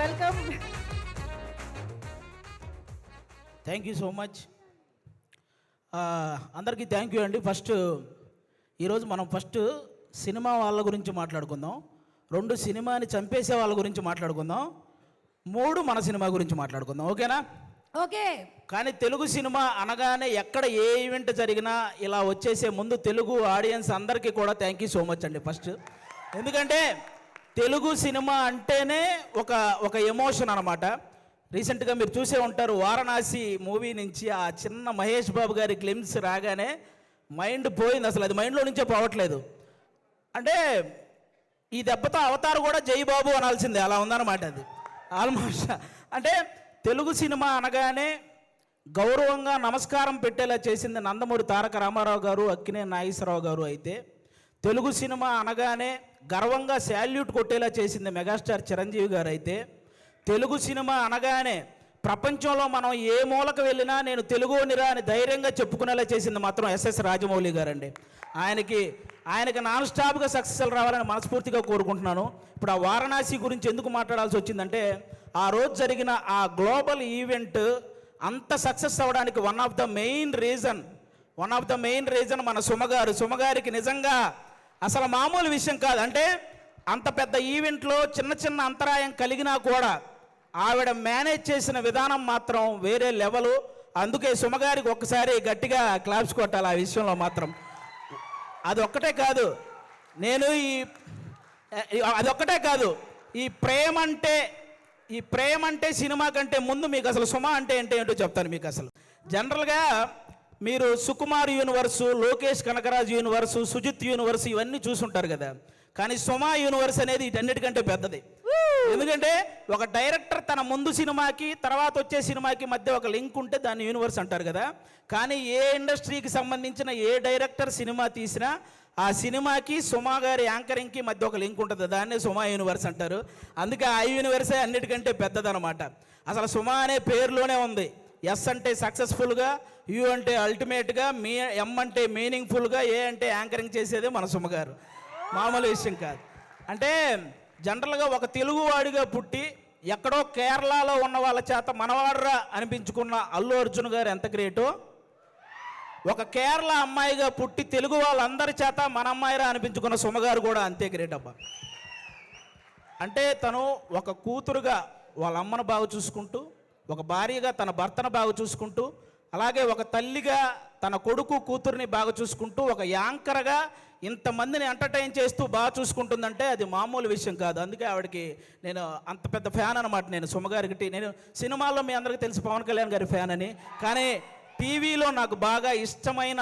Welcome thank you so much అందరికీ thank you అండి. First ఈరోజు మనం ఫస్ట్ సినిమా వాళ్ళ గురించి మాట్లాడుకుందాం. రెండు సినిమాని చంపేసే వాళ్ళ గురించి మాట్లాడుకుందాం. మూడు మన సినిమా గురించి మాట్లాడుకుందాం. ఓకేనా? ఓకే. కానీ తెలుగు సినిమా అనగానే ఎక్కడ ఏ ఈవెంట్ జరిగినా ఇలా వచ్చేసే ముందు తెలుగు ఆడియన్స్ అందరికీ కూడా థ్యాంక్ యూ సో మచ్ అండి. ఫస్ట్ ఎందుకంటే తెలుగు సినిమా అంటేనే ఒక ఒక ఎమోషన్ అనమాట రీసెంట్గా మీరు చూసే ఉంటారు వారణాసి మూవీ నుంచి ఆ చిన్న మహేష్ బాబు గారి క్లిమ్స్ రాగానే మైండ్ పోయింది అసలు. అది మైండ్లో నుంచే పోవట్లేదు. అంటే ఈ దెబ్బతో అవతారు కూడా జై బాబు అనాల్సిందే. అలా ఉందన్నమాట అది. ఆల్మోస్ట్. అంటే తెలుగు సినిమా అనగానే గౌరవంగా నమస్కారం పెట్టేలా చేసింది నందమూరి తారక రామారావు గారు అక్కినే నాగేశ్వరరావు గారు అయితే. తెలుగు సినిమా అనగానే గర్వంగా శాల్యూట్ కొట్టేలా చేసింది మెగాస్టార్ చిరంజీవి గారు అయితే తెలుగు సినిమా అనగానే ప్రపంచంలో మనం ఏ మూలకు వెళ్ళినా నేను తెలుగునిరా అని ధైర్యంగా చెప్పుకునేలా చేసింది మాత్రం ఎస్ఎస్ రాజమౌళి గారండి. ఆయనకి ఆయనకి నాన్ స్టాప్గా సక్సెస్ రావాలని మనస్ఫూర్తిగా కోరుకుంటున్నాను. ఇప్పుడు ఆ వారణాసి గురించి ఎందుకు మాట్లాడాల్సి వచ్చిందంటే ఆ రోజు జరిగిన ఆ గ్లోబల్ ఈవెంట్ అంత సక్సెస్ అవ్వడానికి one of the main reason one of the main reason మన సుమగారు సుమగారికి నిజంగా అసలు మామూలు విషయం కాదు. అంటే అంత పెద్ద ఈవెంట్లో చిన్న చిన్న అంతరాయం కలిగినా కూడా ఆవిడ మేనేజ్ చేసిన విధానం మాత్రం వేరే లెవెలు. అందుకే సుమగారికి ఒక్కసారి గట్టిగా క్లాప్స్ కొట్టాలి ఆ విషయంలో మాత్రం. అది ఒక్కటే కాదు. నేను ఈ అదొక్కటే కాదు. ఈ ప్రేమ అంటే ఈ ప్రేమ అంటే సినిమా కంటే ముందు మీకు అసలు సుమ అంటే ఏంటో ఏంటో చెప్తాను మీకు అసలు. జనరల్గా మీరు Sukumar universe Lokesh Kanagaraj universe Sujeeth universe ఇవన్నీ చూసుంటారు కదా. కానీ సుమా యూనివర్స్ అనేది వీటన్నిటికంటే పెద్దది. ఎందుకంటే ఒక డైరెక్టర్ తన ముందు సినిమాకి తర్వాత వచ్చే సినిమాకి మధ్య ఒక లింక్ ఉంటే దాన్ని యూనివర్స్ అంటారు కదా. కానీ ఏ ఇండస్ట్రీకి సంబంధించిన ఏ డైరెక్టర్ సినిమా తీసినా ఆ సినిమాకి సుమా గారి యాంకరింగ్కి మధ్య ఒక లింక్ ఉంటుంది. దాన్నే సుమా యూనివర్స్ అంటారు. అందుకే ఆ యూనివర్సే అన్నిటికంటే పెద్దదనమాట అసలు సుమా అనే పేరులోనే ఉంది. ఎస్ అంటే సక్సెస్ఫుల్గా యు అంటే అల్టిమేట్గా మీ ఎం అంటే మీనింగ్ఫుల్గా ఏ అంటే యాంకరింగ్ చేసేదే మన సుమగారు మామూలు విషయం కాదు. అంటే జనరల్గా ఒక తెలుగువాడిగా పుట్టి ఎక్కడో కేరళలో ఉన్న వాళ్ళ చేత మనవాడరా అనిపించుకున్న అల్లు అర్జున్ గారు ఎంత గ్రేటో. ఒక కేరళ అమ్మాయిగా పుట్టి తెలుగు వాళ్ళందరి చేత మన అమ్మాయిరా అనిపించుకున్న సుమగారు కూడా అంతే గ్రేట్ అబ్బా. అంటే తను ఒక కూతురుగా వాళ్ళ అమ్మను బాగా చూసుకుంటూ ఒక భార్యగా తన భర్తను బాగా చూసుకుంటూ అలాగే ఒక తల్లిగా తన కొడుకు కూతుర్ని బాగా చూసుకుంటూ ఒక యాంకర్గా ఇంతమందిని ఎంటర్టైన్ చేస్తూ బాగా చూసుకుంటుందంటే అది మామూలు విషయం కాదు. అందుకే ఆవిడకి నేను అంత పెద్ద ఫ్యాన్ అనమాట నేను సుమగారికి నేను సినిమాల్లో మీ అందరికీ తెలిసి పవన్ కళ్యాణ్ గారి ఫ్యాన్ అని. కానీ టీవీలో నాకు బాగా ఇష్టమైన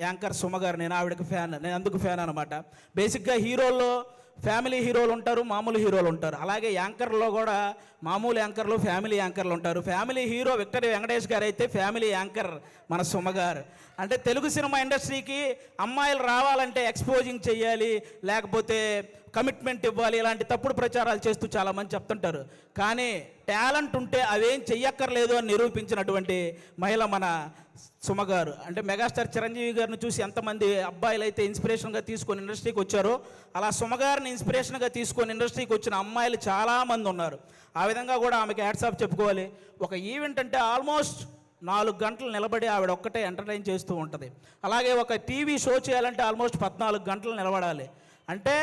యాంకర్ సుమగారు నేను ఆవిడకి ఫ్యాన్ నేను అందుకు ఫ్యాన్ అనమాట బేసిక్గా హీరోల్లో ఫ్యామిలీ హీరోలు ఉంటారు మామూలు హీరోలు ఉంటారు. అలాగే యాంకర్లో కూడా మామూలు యాంకర్లు ఫ్యామిలీ యాంకర్లు ఉంటారు. ఫ్యామిలీ హీరో విక్టరీ వెంకటేష్ గారు అయితే ఫ్యామిలీ యాంకర్ మన సుమగారు అంటే తెలుగు సినిమా ఇండస్ట్రీకి అమ్మాయిలు రావాలంటే ఎక్స్పోజింగ్ చేయాలి లేకపోతే కమిట్మెంట్ ఇవ్వాలి ఇలాంటి తప్పుడు ప్రచారాలు చేస్తూ చాలామంది చెప్తుంటారు. కానీ టాలెంట్ ఉంటే అవేం చెయ్యక్కర్లేదు అని నిరూపించినటువంటి మహిళ మన సుమగారు. అంటే మెగాస్టార్ చిరంజీవి గారిని చూసి ఎంతమంది అబ్బాయిలు అయితే ఇన్స్పిరేషన్గా తీసుకొని ఇండస్ట్రీకి వచ్చారో అలా సుమగారిని ఇన్స్పిరేషన్గా తీసుకొని ఇండస్ట్రీకి వచ్చిన అమ్మాయిలు చాలామంది ఉన్నారు. ఆ విధంగా కూడా ఆమెకి హ్యాట్సాప్ చెప్పుకోవాలి. ఒక ఈవెంట్ అంటే ఆల్మోస్ట్ నాలుగు గంటలు నిలబడి ఆవిడ ఒక్కటే ఎంటర్టైన్ చేస్తూ ఉంటుంది. అలాగే ఒక టీవీ షో చేయాలంటే ఆల్మోస్ట్ పద్నాలుగు గంటలు నిలబడాలి. అంటే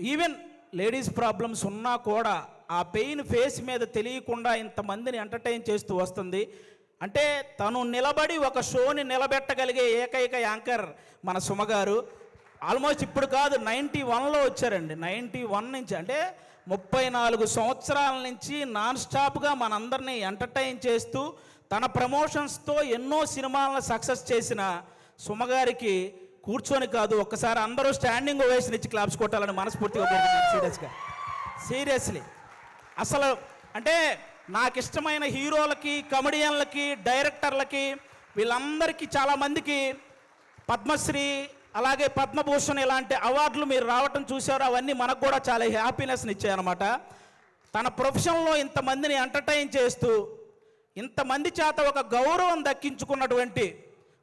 ఈవెన్ లేడీస్ ప్రాబ్లమ్స్ ఉన్నా కూడా ఆ పెయిన్ ఫేస్ మీద తెలియకుండా ఇంతమందిని ఎంటర్టైన్ చేస్తూ వస్తుంది. అంటే తను నిలబడి ఒక షోని నిలబెట్టగలిగే ఏకైక యాంకర్ మన సుమగారు ఆల్మోస్ట్ ఇప్పుడు కాదు నైంటీ వన్లో వచ్చారండి. నైంటీ వన్ నుంచి అంటే ముప్పై నాలుగు సంవత్సరాల నుంచి నాన్ స్టాప్గా మనందరినీ ఎంటర్టైన్ చేస్తూ తన ప్రమోషన్స్తో ఎన్నో సినిమాలను సక్సెస్ చేసిన సుమగారికి కూర్చొని కాదు ఒక్కసారి అందరూ స్టాండింగ్ ఓవేషన్ ఇచ్చి క్లాప్స్ కొట్టాలని మనస్ఫూర్తిగా సీరియస్గా. సీరియస్లీ. అసలు అంటే నాకు ఇష్టమైన హీరోలకి కమెడియన్లకి డైరెక్టర్లకి వీళ్ళందరికీ చాలామందికి పద్మశ్రీ అలాగే పద్మభూషణ్ ఇలాంటి అవార్డులు మీరు రావటం చూశారు అవన్నీ మనకు కూడా చాలా హ్యాపీనెస్ని ఇచ్చాయన్నమాట. తన ప్రొఫెషన్లో ఇంతమందిని ఎంటర్టైన్ చేస్తూ ఇంతమంది చేత ఒక గౌరవం దక్కించుకున్నటువంటి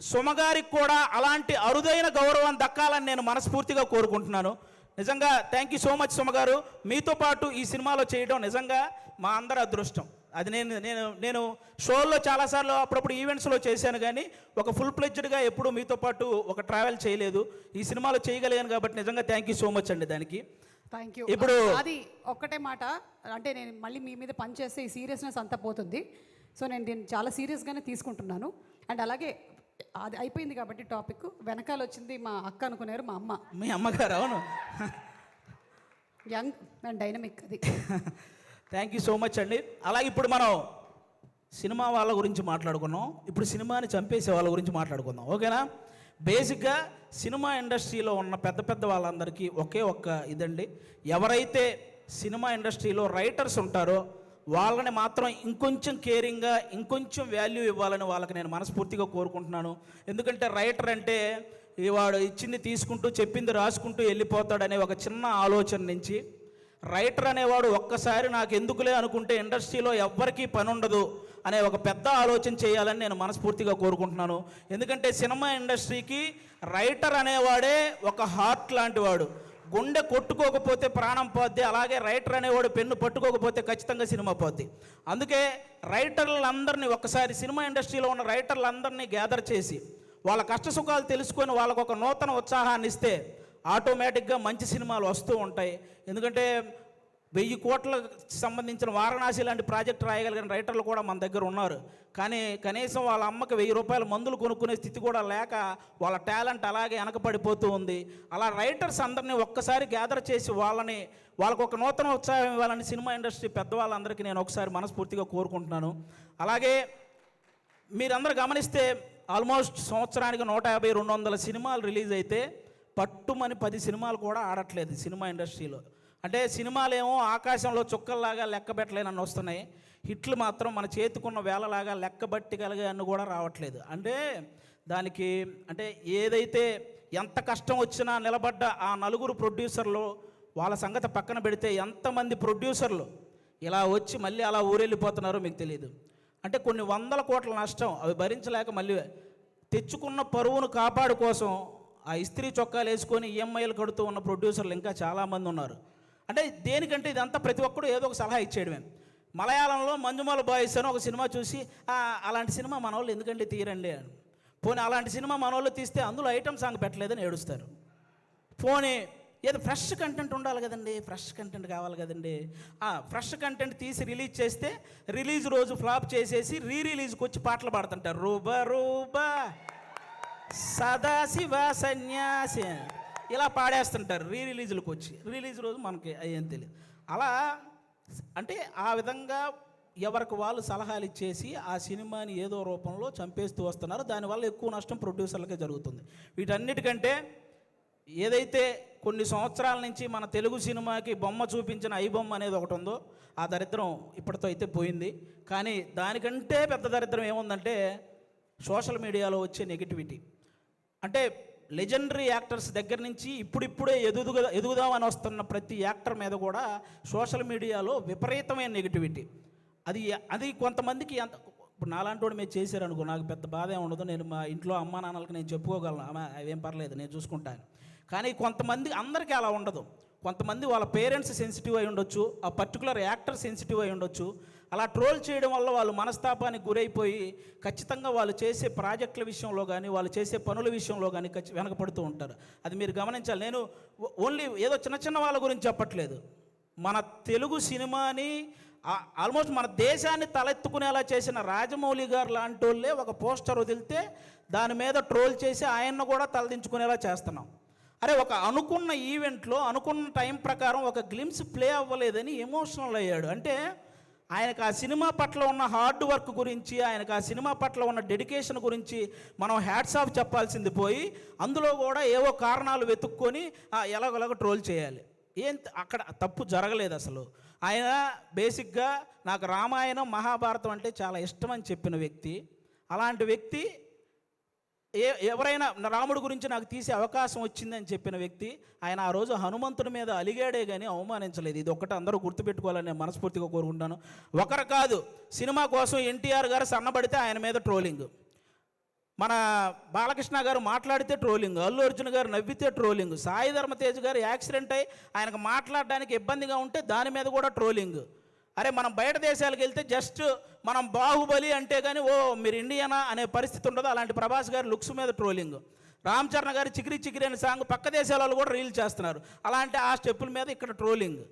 సుమగారికి కూడా అలాంటి అరుదైన గౌరవం దక్కాలని నేను మనస్ఫూర్తిగా కోరుకుంటున్నాను. నిజంగా థ్యాంక్ యూ సో మచ్ సుమగారు. మీతో పాటు ఈ సినిమాలో చేయడం నిజంగా మా అందరి అదృష్టం. అది నేను నేను నేను షోల్లో చాలాసార్లు అప్పుడప్పుడు ఈవెంట్స్లో చేశాను కానీ ఒక ఫుల్ ప్లెడ్జ్డ్గా ఎప్పుడు మీతో పాటు ఒక ట్రావెల్ చేయలేదు. ఈ సినిమాలో చేయగలిగాను కాబట్టి నిజంగా థ్యాంక్ యూ సో మచ్ అండి దానికి. థ్యాంక్ యూ ఇప్పుడు- అది ఒక్కటే మాట అంటే నేను మళ్ళీ మీ మీద పని చేస్తే ఈ సీరియస్నెస్ అంతా పోతుంది. సో నేను దీన్ని చాలా సీరియస్గానే తీసుకుంటున్నాను. అండ్ అలాగే అది అయిపోయింది కాబట్టి టాపిక్. వెనకాల వచ్చింది మా అక్క అనుకున్నారు మా అమ్మ. మీ అమ్మగారు అవును. యంగ్ అండ్ డైనమిక్ అది. థ్యాంక్ యూ సో మచ్ అండి. అలాగే ఇప్పుడు మనం సినిమా వాళ్ళ గురించి మాట్లాడుకున్నాం. ఇప్పుడు సినిమాని చంపేసే వాళ్ళ గురించి మాట్లాడుకుందాం. ఓకేనా? బేసిక్గా సినిమా ఇండస్ట్రీలో ఉన్న పెద్ద పెద్ద వాళ్ళందరికీ ఒకే ఒక్క ఇదండి. ఎవరైతే సినిమా ఇండస్ట్రీలో రైటర్స్ ఉంటారో వాళ్ళని మాత్రం ఇంకొంచెం కేరింగ్గా ఇంకొంచెం వాల్యూ ఇవ్వాలని వాళ్ళకి నేను మనస్ఫూర్తిగా కోరుకుంటున్నాను. ఎందుకంటే రైటర్ అంటే ఈ వాడు ఇచ్చింది తీసుకుంటూ చెప్పింది రాసుకుంటూ వెళ్ళిపోతాడనే ఒక చిన్న ఆలోచన నుంచి రైటర్ అనేవాడు ఒక్కసారి నాకు ఎందుకులే అనుకుంటే ఇండస్ట్రీలో ఎవ్వరికీ పని ఉండదు అనే ఒక పెద్ద ఆలోచన చేయాలని నేను మనస్ఫూర్తిగా కోరుకుంటున్నాను. ఎందుకంటే సినిమా ఇండస్ట్రీకి రైటర్ అనేవాడే ఒక హార్ట్ లాంటి వాడు. గుండె కొట్టుకోకపోతే ప్రాణం పోద్ది అలాగే రైటర్ అనేవాడు పెన్ను పట్టుకోకపోతే ఖచ్చితంగా సినిమా పోద్ది. అందుకే రైటర్లందరినీ ఒక్కసారి సినిమా ఇండస్ట్రీలో ఉన్న రైటర్లందరినీ గ్యాదర్ చేసి వాళ్ళ కష్ట సుఖాలు తెలుసుకొని వాళ్ళకు ఒక నూతన ఉత్సాహాన్ని ఇస్తే ఆటోమేటిక్గా మంచి సినిమాలు వస్తూ ఉంటాయి. ఎందుకంటే వెయ్యి కోట్లకు సంబంధించిన వారణాసి లాంటి ప్రాజెక్ట్ రాయగలిగిన రైటర్లు కూడా మన దగ్గర ఉన్నారు. కానీ కనీసం వాళ్ళ అమ్మకి వెయ్యి రూపాయల మందులు కొనుక్కునే స్థితి కూడా లేక వాళ్ళ టాలెంట్ అలాగే వెనకపడిపోతూ ఉంది. అలా రైటర్స్ అందరినీ ఒక్కసారి గ్యాదర్ చేసి వాళ్ళని వాళ్ళకు ఒక నూతన ఉత్సాహం ఇవ్వాలని సినిమా ఇండస్ట్రీ పెద్దవాళ్ళందరికీ నేను ఒకసారి మనస్ఫూర్తిగా కోరుకుంటున్నాను. అలాగే మీరందరూ గమనిస్తే ఆల్మోస్ట్ సంవత్సరానికి నూట యాభై రెండు వందల సినిమాలు రిలీజ్ అయితే పట్టుమని పది సినిమాలు కూడా ఆడట్లేదు సినిమా ఇండస్ట్రీలో. అంటే సినిమాలేమో ఆకాశంలో చుక్కల్లాగా లెక్క వస్తున్నాయి. హిట్లు మాత్రం మన చేతికున్న వేలలాగా లెక్కబట్టగలిగే అన్ను కూడా రావట్లేదు. అంటే దానికి అంటే ఏదైతే ఎంత కష్టం వచ్చినా నిలబడ్డ ఆ నలుగురు ప్రొడ్యూసర్లు వాళ్ళ సంగతి పక్కన పెడితే ఎంతమంది ప్రొడ్యూసర్లు ఇలా వచ్చి మళ్ళీ అలా ఊరెళ్ళిపోతున్నారో మీకు తెలియదు అంటే కొన్ని వందల కోట్ల నష్టం అవి భరించలేక మళ్ళీ తెచ్చుకున్న పరువును కాపాడు కోసం ఆ ఇస్త్రీ చొక్కాలు వేసుకొని ఈఎంఐలు కడుతూ ఉన్న ప్రొడ్యూసర్లు ఇంకా చాలామంది ఉన్నారు. అంటే దేనికంటే ఇదంతా ప్రతి ఒక్కడు ఏదో ఒక సలహా ఇచ్చేయడమే. మలయాళంలో మంజుమాల బాయ్స్ అని ఒక సినిమా చూసి అలాంటి సినిమా మన వాళ్ళు ఎందుకంటే తీరండి అని. పోనీ అలాంటి సినిమా మన వాళ్ళు తీస్తే అందులో ఐటమ్ సాంగ్ పెట్టలేదని ఏడుస్తారు. పోనీ ఏదో ఫ్రెష్ కంటెంట్ ఉండాలి కదండి ఫ్రెష్ కంటెంట్ కావాలి కదండి. ఫ్రెష్ కంటెంట్ తీసి రిలీజ్ చేస్తే రిలీజ్ రోజు ఫ్లాప్ చేసేసి రీ రిలీజ్కి వచ్చి పాటలు పాడుతుంటారు. రూబా రూబా సదాశివ సన్యాసి ఇలా పాడేస్తుంటారు రీ రిలీజ్లకు వచ్చి. రిలీజ్ రోజు మనకి అయ్యేం తెలియదు అలా అంటే ఆ విధంగా ఎవరికి వాళ్ళు సలహాలు ఇచ్చేసి ఆ సినిమాని ఏదో రూపంలో చంపేస్తూ వస్తున్నారు. దానివల్ల ఎక్కువ నష్టం ప్రొడ్యూసర్లకే జరుగుతుంది. వీటన్నిటికంటే ఏదైతే కొన్ని సంవత్సరాల నుంచి మన తెలుగు సినిమాకి బొమ్మ చూపించిన ఐ బొమ్మ అనేది ఒకటి ఉందో ఆ దరిద్రం ఇప్పటితో అయితే పోయింది. కానీ దానికంటే పెద్ద దరిద్రం ఏముందంటే సోషల్ మీడియాలో వచ్చే నెగిటివిటీ. అంటే లెజెండరీ యాక్టర్స్ దగ్గర నుంచి ఇప్పుడిప్పుడే ఎదుగు ఎదుగుదామని వస్తున్న ప్రతి యాక్టర్ మీద కూడా సోషల్ మీడియాలో విపరీతమైన నెగిటివిటీ అది అది కొంతమందికి ఎంత ఇప్పుడు నాలాంటి వాడు మీరు చేశారనుకో నాకు పెద్ద బాధ ఏమి ఉండదు. నేను మా ఇంట్లో అమ్మా నాన్నలకు నేను చెప్పుకోగలను. అవేం పర్లేదు నేను చూసుకుంటాను. కానీ కొంతమంది అందరికీ అలా ఉండదు. కొంతమంది వాళ్ళ పేరెంట్స్ సెన్సిటివ్ అయి ఉండొచ్చు ఆ పర్టికులర్ యాక్టర్ సెన్సిటివ్ అయి ఉండొచ్చు. అలా ట్రోల్ చేయడం వల్ల వాళ్ళు మనస్తాపానికి గురైపోయి ఖచ్చితంగా వాళ్ళు చేసే ప్రాజెక్టుల విషయంలో కానీ వాళ్ళు చేసే పనుల విషయంలో కానీ ఖచ్చి వెనకపడుతూ ఉంటారు. అది మీరు గమనించాలి. నేను ఓన్లీ ఏదో చిన్న చిన్న వాళ్ళ గురించి చెప్పట్లేదు. మన తెలుగు సినిమాని ఆల్మోస్ట్ మన దేశాన్ని తలెత్తుకునేలా చేసిన రాజమౌళి గారు లాంటి వాళ్ళే ఒక పోస్టర్ వదిలితే దాని మీద ట్రోల్ చేసి ఆయన్ను కూడా తలదించుకునేలా చేస్తున్నాం. అరే ఒక అనుకున్న ఈవెంట్లో అనుకున్న టైం ప్రకారం ఒక గ్లిమ్స్ ప్లే అవ్వలేదని ఎమోషనల్ అయ్యాడు. అంటే ఆయనకు ఆ సినిమా పట్ల ఉన్న హార్డ్ వర్క్ గురించి ఆయనకు ఆ సినిమా పట్ల ఉన్న డెడికేషన్ గురించి మనం హ్యాట్స్ ఆఫ్ చెప్పాల్సింది పోయి అందులో కూడా ఏవో కారణాలు వెతుక్కొని ఆ, ట్రోల్ చేయాలి. ఏం అక్కడ తప్పు జరగలేదు అసలు. ఆయన బేసిక్గా నాకు రామాయణం మహాభారతం అంటే చాలా ఇష్టం అని చెప్పిన వ్యక్తి. అలాంటి వ్యక్తి ఏ ఎవరైనా రాముడి గురించి నాకు తీసే అవకాశం వచ్చిందని చెప్పిన వ్యక్తి ఆయన ఆ రోజు హనుమంతుడి మీద అలిగాడే కానీ అవమానించలేదు. ఇది ఒక్కటి అందరూ గుర్తుపెట్టుకోవాలని నేను మనస్ఫూర్తిగా కోరుకుంటాను ఒకరు కాదు సినిమా కోసం ఎన్టీఆర్ గారు సన్నబడితే ఆయన మీద ట్రోలింగ్. మన బాలకృష్ణ గారు మాట్లాడితే ట్రోలింగ్ అల్లు అర్జున్ గారు నవ్వితే ట్రోలింగ్ సాయి ధర్మతేజ్ గారు యాక్సిడెంట్ అయి ఆయనకు మాట్లాడడానికి ఇబ్బందిగా ఉంటే దాని మీద కూడా ట్రోలింగ్. అరే మనం బయట దేశాలకు వెళ్తే జస్ట్ మనం బాహుబలి అంటే కానీ ఓ మీరు ఇండియనా అనే పరిస్థితి ఉండదు. అలాంటి ప్రభాస్ గారి లుక్స్ మీద ట్రోలింగ్. రామ్ చరణ్ గారి చికిరి చికిరి అనే సాంగ్ పక్క దేశాల వాళ్ళు కూడా రీల్ చేస్తున్నారు. అలాంటి ఆ స్టెప్పుల మీద ఇక్కడ ట్రోలింగ్.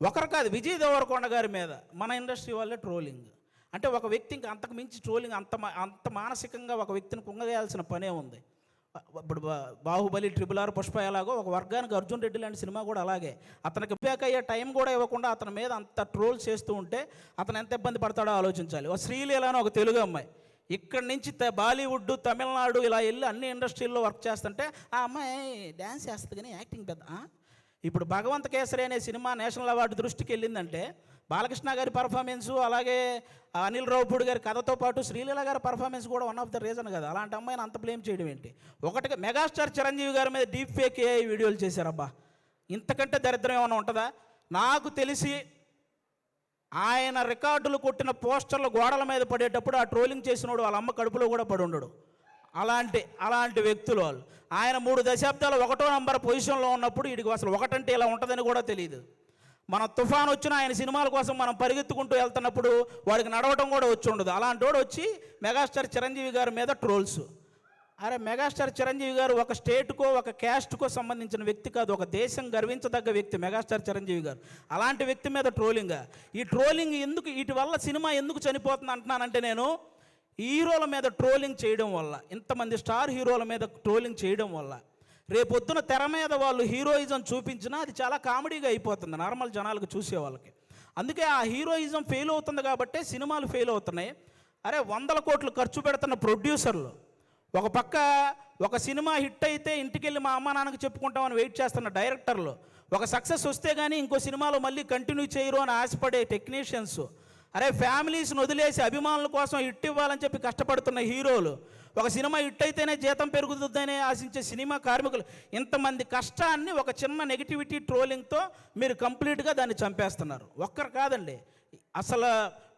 ఒకరు కాదు విజయ్ దేవరకొండ గారి మీద మన ఇండస్ట్రీ వాళ్ళే ట్రోలింగ్. అంటే ఒక వ్యక్తి ఇంకా అంతకు మించి ట్రోలింగ్ అంత అంత మానసికంగా ఒక వ్యక్తిని కుంగదేయాల్సిన పనే ఉంది. ఇప్పుడు బాహుబలి ట్రిపుల్ ఆర్ పుష్ప ఎలాగో ఒక వర్గానికి అర్జున్ రెడ్డి లాంటి సినిమా కూడా అలాగే. అతనికి బ్యాక్ అయ్యే టైం కూడా ఇవ్వకుండా అతని మీద అంత ట్రోల్ చేస్తూ ఉంటే అతను ఎంత ఇబ్బంది పడతాడో ఆలోచించాలి. ఒక శ్రీలీల అని ఒక తెలుగు అమ్మాయి. ఇక్కడి నుంచి త- బాలీవుడ్ తమిళనాడు ఇలా వెళ్ళి అన్ని ఇండస్ట్రీల్లో వర్క్ చేస్తుంటే ఆ అమ్మాయి డ్యాన్స్ చేస్తుంది కానీ యాక్టింగ్ పెద్ద ఇప్పుడు భగవంత కేసరి అనే సినిమా నేషనల్ అవార్డు దృష్టికి వెళ్ళిందంటే బాలకృష్ణ గారి పర్ఫార్మెన్సు అలాగే అనిల్ రావుపూడి గారి కథతో పాటు శ్రీలీల గారి పర్ఫార్మెన్స్ కూడా వన్ ఆఫ్ ద రీజన్ కదా. అలాంటి అమ్మాయిని అంత బ్లేమ్ చేయడం ఏంటి? ఒకటిగా మెగాస్టార్ చిరంజీవి గారి మీద డీప్ ఫేక్ ఏఐ వీడియోలు చేశారబ్బా. ఇంతకంటే దరిద్రం ఏమైనా ఉంటుందా? నాకు తెలిసి ఆయన రికార్డులు కొట్టిన పోస్టర్లు గోడల మీద పడేటప్పుడు ఆ ట్రోలింగ్ చేసినోడు వాళ్ళ అమ్మ కడుపులో కూడా పడి ఉండడు. అలాంటి అలాంటి వ్యక్తులు వాళ్ళు. ఆయన మూడు దశాబ్దాలు ఒకటో నంబర్ పొజిషన్లో ఉన్నప్పుడు వీడికి అసలు ఒకటంటే ఇలా ఉంటుందని కూడా తెలియదు మన తుఫాన్ వచ్చిన ఆయన సినిమాల కోసం మనం పరిగెత్తుకుంటూ వెళ్తున్నప్పుడు వాడికి నడవటం కూడా వచ్చి ఉండదు. అలాంటి వాడు వచ్చి మెగాస్టార్ చిరంజీవి గారి మీద ట్రోల్స్. అరే మెగాస్టార్ చిరంజీవి గారు ఒక స్టేట్కో ఒక క్యాస్ట్కో సంబంధించిన వ్యక్తి కాదు. ఒక దేశం గర్వించదగ్గ వ్యక్తి మెగాస్టార్ చిరంజీవి గారు. అలాంటి వ్యక్తి మీద ట్రోలింగ్. ఈ ట్రోలింగ్ ఎందుకు వీటి వల్ల సినిమా ఎందుకు చనిపోతుంది అంటున్నానంటే నేను హీరోల మీద ట్రోలింగ్ చేయడం వల్ల ఇంతమంది స్టార్ హీరోల మీద ట్రోలింగ్ చేయడం వల్ల రేపొద్దున తెర మీద వాళ్ళు హీరోయిజం చూపించినా అది చాలా కామెడీగా అయిపోతుంది నార్మల్ జనాలకు చూసే వాళ్ళకి. అందుకే ఆ హీరోయిజం ఫెయిల్ అవుతుంది కాబట్టే సినిమాలు ఫెయిల్ అవుతున్నాయి. అరే వందల కోట్లు ఖర్చు పెడుతున్న ప్రొడ్యూసర్లు ఒక పక్క ఒక సినిమా హిట్ అయితే ఇంటికెళ్ళి మా అమ్మ నాన్నకి చెప్పుకుంటామని వెయిట్ చేస్తున్న డైరెక్టర్లు ఒక సక్సెస్ వస్తే కానీ ఇంకో సినిమాలో మళ్ళీ కంటిన్యూ చేయరు అని ఆశపడే టెక్నీషియన్స్ అరే ఫ్యామిలీస్ని వదిలేసి అభిమానుల కోసం హిట్ ఇవ్వాలని చెప్పి కష్టపడుతున్న హీరోలు ఒక సినిమా హిట్ అయితేనే జీతం పెరుగుతుందనే ఆశించే సినిమా కార్మికులు ఇంతమంది కష్టాన్ని ఒక చిన్న నెగిటివిటీ ట్రోలింగ్తో మీరు కంప్లీట్గా దాన్ని చంపేస్తున్నారు. ఒక్కరు కాదండి. అసలు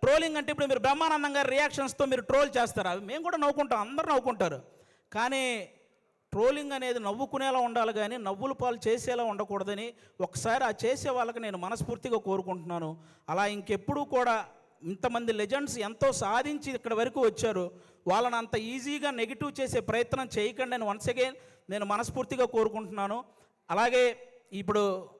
ట్రోలింగ్ అంటే ఇప్పుడు మీరు బ్రహ్మానందం గారి రియాక్షన్స్తో మీరు ట్రోల్ చేస్తారు? అవి మేము కూడా నవ్వుకుంటాం అందరూ నవ్వుకుంటారు. కానీ ట్రోలింగ్ అనేది నవ్వుకునేలా ఉండాలి కానీ నవ్వుల పాలు చేసేలా ఉండకూడదని ఒకసారి ఆ చేసే వాళ్ళకి నేను మనస్ఫూర్తిగా కోరుకుంటున్నాను. అలా ఇంకెప్పుడూ కూడా ఇంతమంది లెజెండ్స్ ఎంతో సాధించి ఇక్కడ వరకు వచ్చారు. వాళ్ళని అంత ఈజీగా నెగిటివ్ చేసే ప్రయత్నం చేయకండి అని వన్స్ అగైన్ నేను మనస్ఫూర్తిగా కోరుకుంటున్నాను. అలాగే ఇప్పుడు